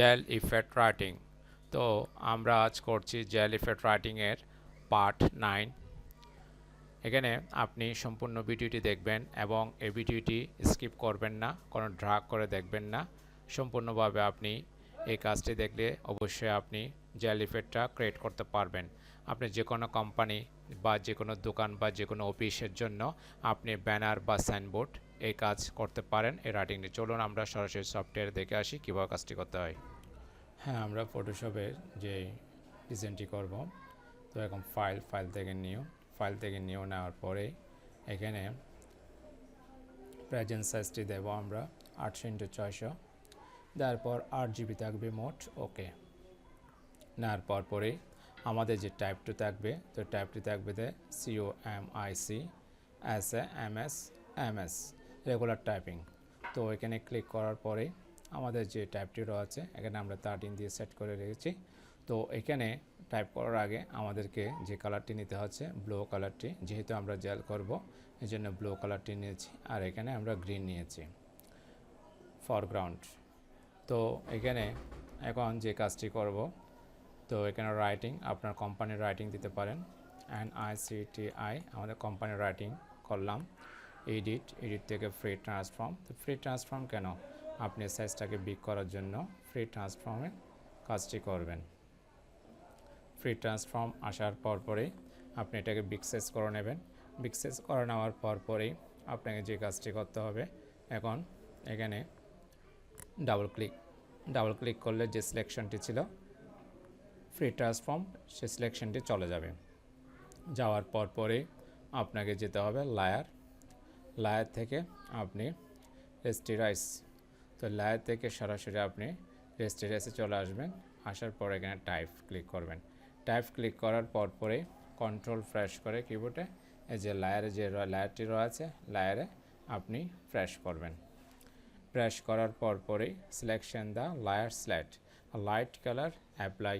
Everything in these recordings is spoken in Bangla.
জেল ইফেক্ট রাইটিং তো আমরা আজ করছি জেল ইফেক্ট রাইটিংয়ের পার্ট নাইন এখানে আপনি সম্পূর্ণ ভিডিওটি দেখবেন এবং এই ভিডিওটি স্কিপ করবেন না, কোনো ড্রাগ করে দেখবেন না। সম্পূর্ণভাবে আপনি এই কাজটি দেখলে অবশ্যই আপনি জেল ইফেক্টটা ক্রিয়েট করতে পারবেন। আপনি যে কোনো কোম্পানি বা যে কোনো দোকান বা যে কোনো অফিসের জন্য আপনি ব্যানার বা সাইনবোর্ড এই কাজ করতে পারেন এই রাইটিংটি চলুন আমরা সরাসরি সফটওয়্যার দেখে আসি কীভাবে কাজটি করতে হয়। হ্যাঁ আমরা ফটোশপের যে ডিজাইনটি করব, তো এখন ফাইল ফাইল থেকে নিউ ফাইল থেকে নিউ নেওয়ার পরে এখানে প্রেজেন্ট সাইজটি দেব আমরা আটশো ইন্টু ছয়শো। দেওয়ার পর আট জিবি থাকবে মোট ওকে নেওয়ার পর পরে আমাদের যে টাইপটি থাকবে, তো টাইপটি থাকবে দে সিও এম আই সি এস এ এম এস এম এস রেগুলার টাইপিং তো এখানে ক্লিক করার পরে আমাদের যে টাইপটি রয়েছে এখানে আমরা থার্টিন দিয়ে সেট করে রেখেছি। তো এখানে টাইপ করার আগে আমাদেরকে যে কালারটি নিতে হচ্ছে ব্লু কালারটি যেহেতু আমরা জেল করব এই জন্য ব্লু কালারটি নিয়েছি আর এখানে আমরা গ্রিন নিয়েছি। ফরগ্রাউন্ড তো এখানে এখন যে কাজটি করব, তো এখানে রাইটিং আপনার কোম্পানির রাইটিং দিতে পারেন। And I C T I আমাদের কোম্পানির রাইটিং করলাম। এডিট এডিট থেকে ফ্রি ট্রান্সফর্ম তো ফ্রি ট্রান্সফর্ম কেন? আপনি সাইজটাকে বিগ করার জন্য ফ্রি ট্রান্সফর্মে কাজটি করবেন। ফ্রি ট্রান্সফর্ম আসার পর পরেই আপনি এটাকে বিগ করে নেবেন। বিগ করে নেওয়ার পর পরেই আপনাকে যে কাজটি করতে হবে, এখন এখানে ডাবল ক্লিক ডাবল ক্লিক করলে যে সিলেকশনটি ছিল ফ্রি ট্রান্সফর্ম সে সিলেকশনটি চলে যাবে। যাওয়ার পর পরেই আপনাকে যেতে হবে লায়ার লায়ার থেকে আপনি রেস্টিরাইস তো লায়ার থেকে সরাসরি আপনি রেস্টিরাইসে চলে আসবেন, আসার পর এখানে টাইপ ক্লিক করবেন। টাইপ ক্লিক করার পর পরে কন্ট্রোল ফ্রেশ করে কিবোর্ডে এই যে লায়ারে যে লায়ারটি রয়েছে লায়ারে আপনি ফ্রেশ করবেন। প্রেস করার পর পরেই selection the layer slat light colour apply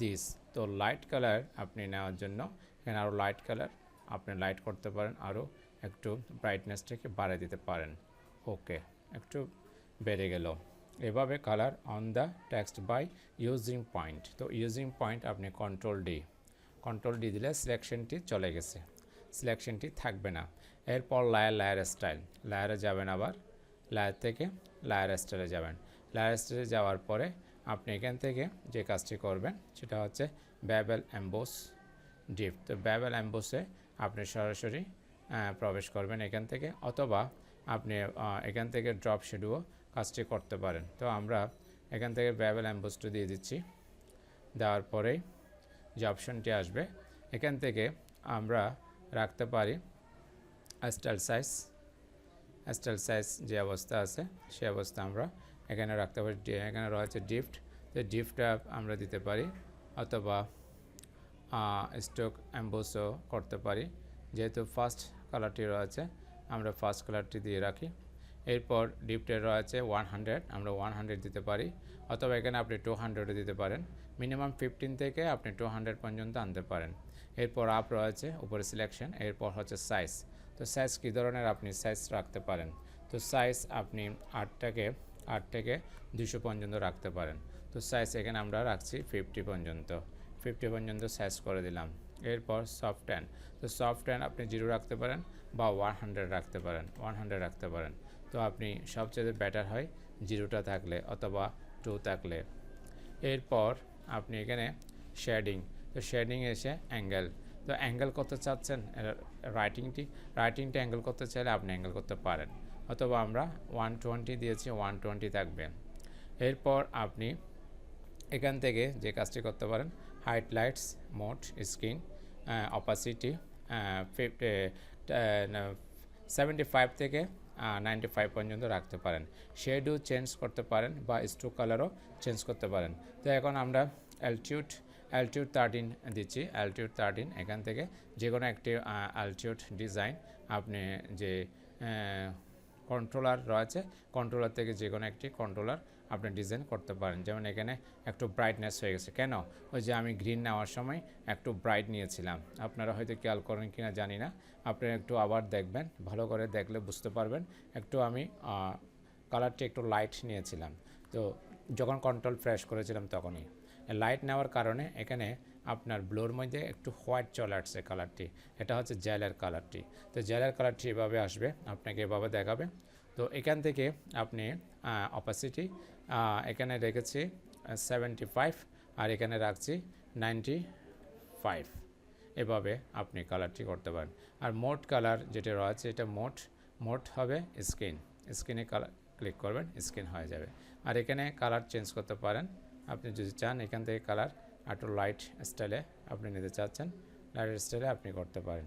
this তো লাইট কালার আপনি নেওয়ার জন্য এখানে আরও লাইট কালার আপনি লাইট করতে পারেন আরও একটু ব্রাইটনেসটাকে বাড়িয়ে দিতে পারেন। ওকে একটু বেড়ে গেল। এভাবে colour on the text by using point তো ইউজিং পয়েন্ট আপনি কন্ট্রোল ডি কন্ট্রোল ডি দিলে সিলেকশনটি চলে গেছে। সিলেকশনটি থাকবে না। এরপর লায়ার লায়ার স্টাইল লায়ারে যাবেন আবার। লায়ার থেকে লায়ার স্টাইলে যাবেন। লায়ার স্টাইলে যাওয়ার পরে আপনি এখান থেকে যে কাজটি করবেন, সেটা হচ্ছে ব্যাবেল অ্যাম্বোস ডিপ তো ব্যাবেল অ্যাম্বোসে আপনি সরাসরি প্রবেশ করবেন এখান থেকে, অথবা আপনি এখান থেকে ড্রপ শেডুও কাজটি করতে পারেন। তো আমরা এখান থেকে ব্যাবেল অ্যাম্বোসটা দিয়ে দিচ্ছি। দেওয়ার পরেই যে অপশনটি আসবে, এখান থেকে আমরা রাখতে পারি স্টাইল সাইজ স্টাইল সাইজ যে অবস্থা আছে, সে অবস্থা আমরা এখানে রাখতে পারি। এখানে রয়েছে ডিফট তো ডিফটটা আমরা দিতে পারি, অথবা স্টক অ্যাম্বোসও করতে পারি। যেহেতু ফার্স্ট কালারটি রয়েছে, আমরা ফার্স্ট কালারটি দিয়ে রাখি। এরপর ডিফটের রয়েছে ওয়ান হান্ড্রেড আমরা ওয়ান হান্ড্রেড দিতে পারি, অথবা এখানে আপনি টু হান্ড্রেডও দিতে পারেন। মিনিমাম ফিফটিন থেকে আপনি টু হান্ড্রেড পর্যন্ত আনতে পারেন। এরপর আপ রয়েছে উপরে সিলেকশন এরপর হচ্ছে সাইজ তো সাইজ কী ধরনের? আপনি সাইজ রাখতে পারেন। তো সাইজ আপনি আটটাকে আট থেকে দুশো পর্যন্ত রাখতে পারেন। তো সাইজ এখানে আমরা রাখছি ফিফটি পর্যন্ত। ফিফটি পর্যন্ত সাইজ করে দিলাম। এরপর সফট হ্যান্ড তো সফট হ্যান্ড আপনি জিরো রাখতে পারেন বা ওয়ান হান্ড্রেড রাখতে পারেন ওয়ান হান্ড্রেড রাখতে পারেন। তো আপনি সবচেয়ে বেটার হয় জিরোটা থাকলে অথবা টু থাকলে। এরপর আপনি এখানে শেডিং তো শেডিং এসে অ্যাঙ্গেল তো অ্যাঙ্গেল করতে চাচ্ছেন? রাইটিংটি রাইটিংটা অ্যাঙ্গেল করতে চাইলে আপনি অ্যাঙ্গেল করতে পারেন। অথবা আমরা ওয়ান টোয়েন্টি দিয়েছি ওয়ান টোয়েন্টি থাকবে। এরপর আপনি এখান থেকে যে কাজটি করতে পারেন highlights mode screen opacity fifty seventy five থেকে নাইনটি ফাইভ পর্যন্ত রাখতে পারেন। শেডও চেঞ্জ করতে পারেন বা স্ট্রোক কালারও চেঞ্জ করতে পারেন। তো এখন আমরা অ্যালটিউড অ্যালটিউড থার্টিন দিচ্ছি। অ্যালটিউড থার্টিন এখান থেকে যে কোনো একটি অ্যালটিউড ডিজাইন আপনি যে কন্ট্রোলার রয়েছে কন্ট্রোলার থেকে যে কোনো একটি কন্ট্রোলার আপনি ডিজাইন করতে পারেন। যেমন এখানে একটু ব্রাইটনেস হয়ে গেছে। কেন? ওই যে আমি গ্রিন নেওয়ার সময় একটু ব্রাইট নিয়েছিলাম। আপনারা হয়তো খেয়াল করেন কিনা জানি না। আপনি একটু আবার দেখবেন, ভালো করে দেখলে বুঝতে পারবেন। একটু আমি কালারটি একটু লাইট নিয়েছিলাম। তো যখন কন্ট্রোল ফ্রেশ করেছিলাম তখনই। লাইট নেওয়ার কারণে এখানে আপনার ব্লোর মধ্যে একটু হোয়াইট চলে আসছে কালারটি এটা হচ্ছে জেলের কালারটি তো জেলের কালারটি এভাবে আসবে, আপনাকে এভাবে দেখাবে। তো এখান থেকে আপনি অপাসিটি এখানে রেখেছি সেভেন্টি ফাইভ আর এখানে রাখছি নাইনটি ফাইভ এভাবে আপনি কালারটি করতে পারেন। আর মোট কালার যেটা রয়েছে, এটা মোট মোট হবে স্ক্রিন স্ক্রিনে কালার ক্লিক করবেন স্ক্রিন হয়ে যাবে। আর এখানে কালার চেঞ্জ করতে পারেন। আপনি যদি চান, এখান থেকে কালার একটু লাইট স্টাইলে আপনি নিতে চাচ্ছেন লাইট স্টাইলে আপনি করতে পারেন।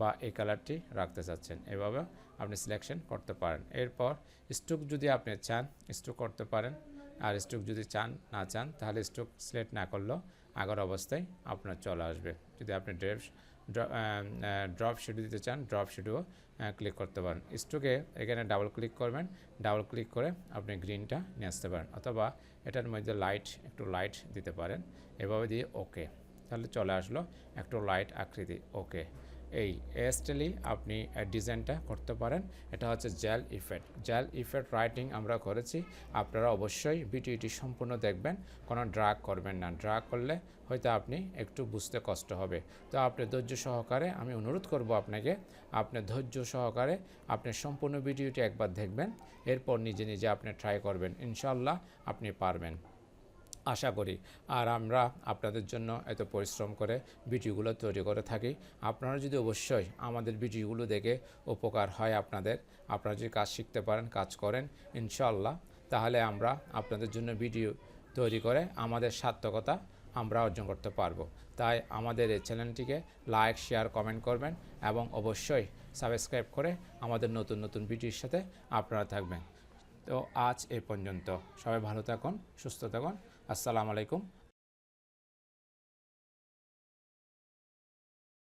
বা এই কালারটি রাখতে চাচ্ছেন। এভাবে আপনি সিলেকশন করতে পারেন। এরপর স্ট্রোক যদি আপনি চান স্ট্রোক করতে পারেন। আর স্ট্রোক যদি চান, না চান, তাহলে স্ট্রোক সিলেক্ট না করলেও আগের অবস্থায় আপনার চলে আসবে। যদি আপনি ড্রেভ ড্রপ শিডিউ দিতে চান ড্রপ শিডিউ ক্লিক করতে পারেন। স্ট্রোকে এখানে ডাবল ক্লিক করবেন। ডাবল ক্লিক করে আপনি গ্রিনটা নিয়ে আসতে পারেন। অথবা এটার মধ্যে লাইট একটু লাইট দিতে পারেন। এভাবে দিয়ে ওকে তাহলে চলে আসলো একটু লাইট আকৃতি ওকে এই এস্টেলি আপনি ডিজাইনটা করতে পারেন। এটা হচ্ছে gel effect gel effect writing আমরা করেছি। আপনারা অবশ্যই ভিডিওটি সম্পূর্ণ দেখবেন। কোনো ড্রাগ করবেন না। ড্রাগ করলে হয়তো আপনি একটু বুঝতে কষ্ট হবে। তো আপনি ধৈর্য সহকারে আমি অনুরোধ করব আপনাকে, আপনি ধৈর্য সহকারে আপনি সম্পূর্ণ ভিডিওটি একবার দেখবেন। এরপর নিজে নিজে আপনি ট্রাই করবেন। ইনশাল্লাহ আপনি পারবেন। আশা করি। আর আমরা আপনাদের জন্য এত পরিশ্রম করে ভিডিওগুলো তৈরি করে থাকি। আপনারা যদি অবশ্যই আমাদের ভিডিওগুলো দেখে উপকার হয় আপনাদের, আপনারা যদি কাজ শিখতে পারেন, কাজ করেন ইনশাল্লাহ তাহলে আমরা আপনাদের জন্য ভিডিও তৈরি করে আমাদের সার্থকতা আমরা অর্জন করতে পারব। তাই আমাদের এই চ্যানেলটিকে লাইক, শেয়ার, কমেন্ট করবেন এবং অবশ্যই সাবস্ক্রাইব করে আমাদের নতুন নতুন ভিডিওর সাথে আপনারা থাকবেন। তো আজ এ পর্যন্ত। সবাই ভালো থাকুন, সুস্থ থাকুন। আসসালামু আলাইকুম।